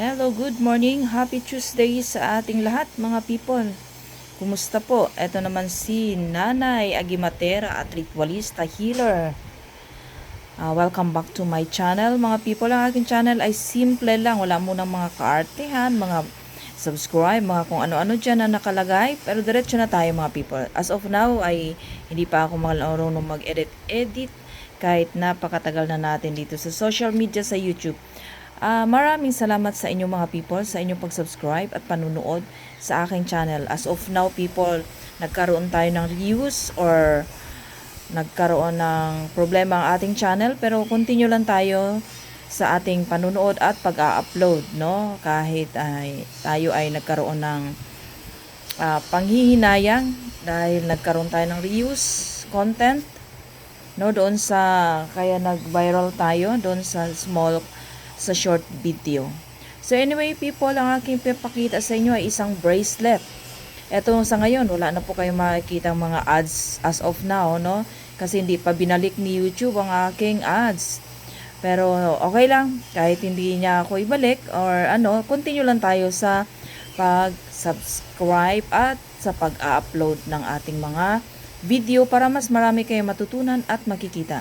Hello, good morning. Happy Tuesday sa ating lahat mga people. Kumusta po? Ito naman si Nanay Agimatera at ritualista healer. Ah, welcome back to my channel. Mga people, ang aking channel ay simple lang. Wala munang mga kaartehan, mga subscribe, mga kung ano-ano dyan na nakalagay. Pero diretso na tayo mga people. As of now ay hindi pa ako marunong mag-edit-edit kahit napakatagal na natin dito sa social media sa YouTube. Ah, maraming salamat sa inyong mga people, sa inyong pag-subscribe at panunood sa aking channel. As of now, people, nagkaroon tayo ng views or nagkaroon ng problema ang ating channel pero continue lang tayo sa ating panunood at pag-a-upload, no? Kahit ay tayo ay nagkaroon ng ah, panghihinayang dahil nagkaroon tayo ng reuse content no doon sa kaya nag-viral tayo doon sa small sa short video. So anyway people, ang aking pinapakita sa inyo ay isang bracelet. Ito sa ngayon, wala na po kayong makikita mga ads as of now, no? Kasi hindi pa binalik ni YouTube ang aking ads. Pero okay lang, kahit hindi niya ako ibalik or ano, continue lang tayo sa pag-subscribe at sa pag-upload ng ating mga video para mas marami kayong matutunan at makikita.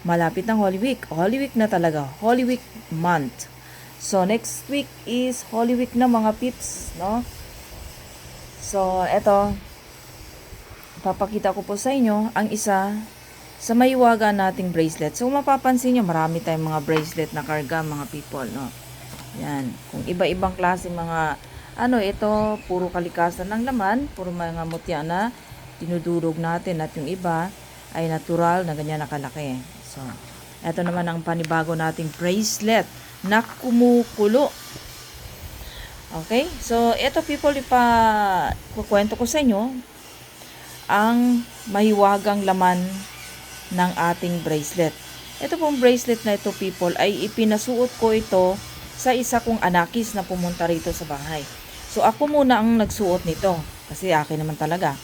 Malapit ng Holy Week. Holy Week na talaga. Holy Week month. So, next week is Holy Week na mga pips, no? So, eto. Papakita ko po sa inyo ang isa sa maiwaga nating bracelet. So, mapapansin nyo, marami tayong mga bracelet na karga, mga people, no? Yan. Kung iba-ibang klase mga, ano, ito, puro kalikasan ng laman, puro mga mutya na dinudurog natin at yung iba ay natural na ganyan nakalaki. So, ito naman ang panibago nating bracelet na kumukulo. Okay? So, ito people, ipa kukwento ko sa inyo ang mahiwagang laman ng ating bracelet. Ito pong bracelet na ito people ay ipinasuot ko ito sa isa kong anakis na pumunta rito sa bahay. So ako muna ang nagsuot nito kasi akin naman talaga.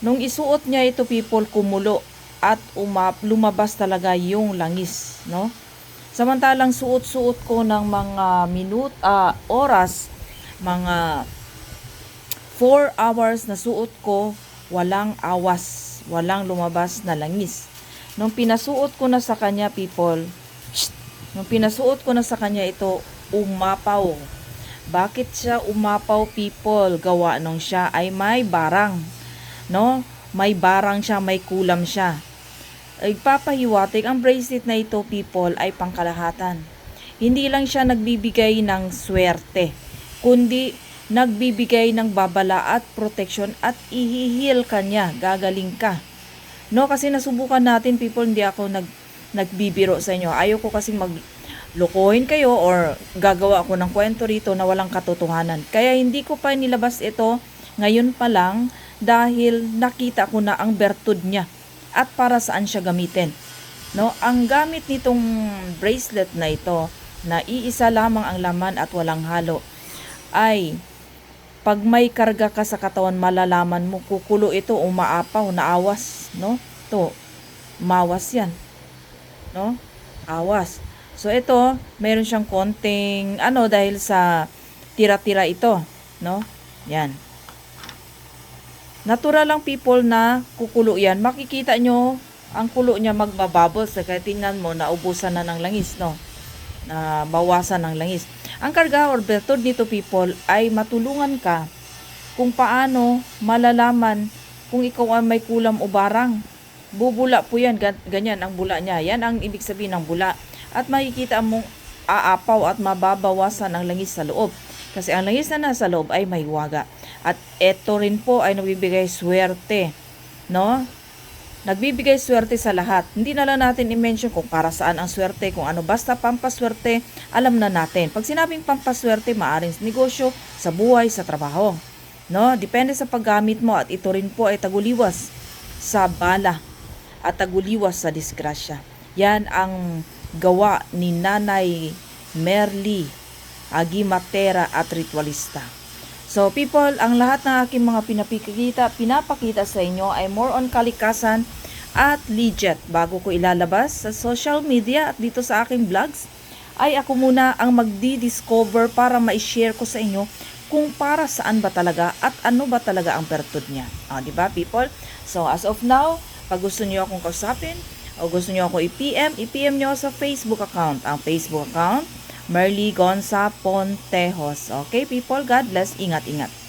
Nung isuot niya ito people kumulo at umap, lumabas talaga yung langis, no? Samantalang suot-suot ko ng mga minut, ah, oras, mga 4 hours na suot ko, walang awas, walang lumabas na langis. Nung pinasuot ko na sa kanya, people, shht, nung pinasuot ko na sa kanya ito, umapaw. Bakit siya umapaw, people? Gawa nung siya ay may barang. No? May barang siya, may kulam siya. Ippapahiwatig, ang bracelet na ito, people, ay pangkalahatan. Hindi lang siya nagbibigay ng swerte, kundi nagbibigay ng babala at protection at ihihil ka niya, gagaling ka. No, kasi nasubukan natin, people, hindi ako nag, nagbibiro sa inyo. Ayaw ko kasi mag lokohin kayo or gagawa ako ng kwento rito na walang katotohanan. Kaya hindi ko pa nilabas ito ngayon pa lang dahil nakita ko na ang bertud niya at para saan siya gamitin. No, ang gamit nitong bracelet na ito na iisa lamang ang laman at walang halo ay pag may karga ka sa katawan malalaman mo kukulo ito umaapaw naawas no? To mawas yan no? Awas. So ito meron siyang konting ano dahil sa tira-tira ito no? Yan Natural lang people na kukulo yan. Makikita nyo, ang kulo niya magbabubbles. Kaya tingnan mo, naubusan na ng langis, no? Na bawasan ng langis. Ang karga or method nito people ay matulungan ka kung paano malalaman kung ikaw ay may kulam o barang. Bubula po yan, ganyan ang bula niya. Yan ang ibig sabihin ng bula. At makikita mong aapaw at mababawasan ang langis sa loob. Kasi ang langis na nasa loob ay may waga. At ito rin po ay nagbibigay swerte. No? Nagbibigay swerte sa lahat. Hindi na lang natin i-mention kung para saan ang swerte, kung ano. Basta pampaswerte, alam na natin. Pag sinabing pampaswerte, maaaring sa negosyo, sa buhay, sa trabaho. No? Depende sa paggamit mo at ito rin po ay taguliwas sa bala at taguliwas sa disgrasya. Yan ang gawa ni Nanay Merly Agimatera at Ritualista. So people, ang lahat ng aking mga pinapakita, pinapakita sa inyo ay more on kalikasan at legit bago ko ilalabas sa social media at dito sa aking vlogs ay ako muna ang magdi-discover para ma-share ko sa inyo kung para saan ba talaga at ano ba talaga ang pertod niya. Ah, di ba people? So as of now, pag gusto niyo akong kausapin o gusto niyo ako i-PM, i-PM niyo sa Facebook account. Ang Facebook account, Merly Gonza Pontejos. Okay people, God bless. Ingat-ingat.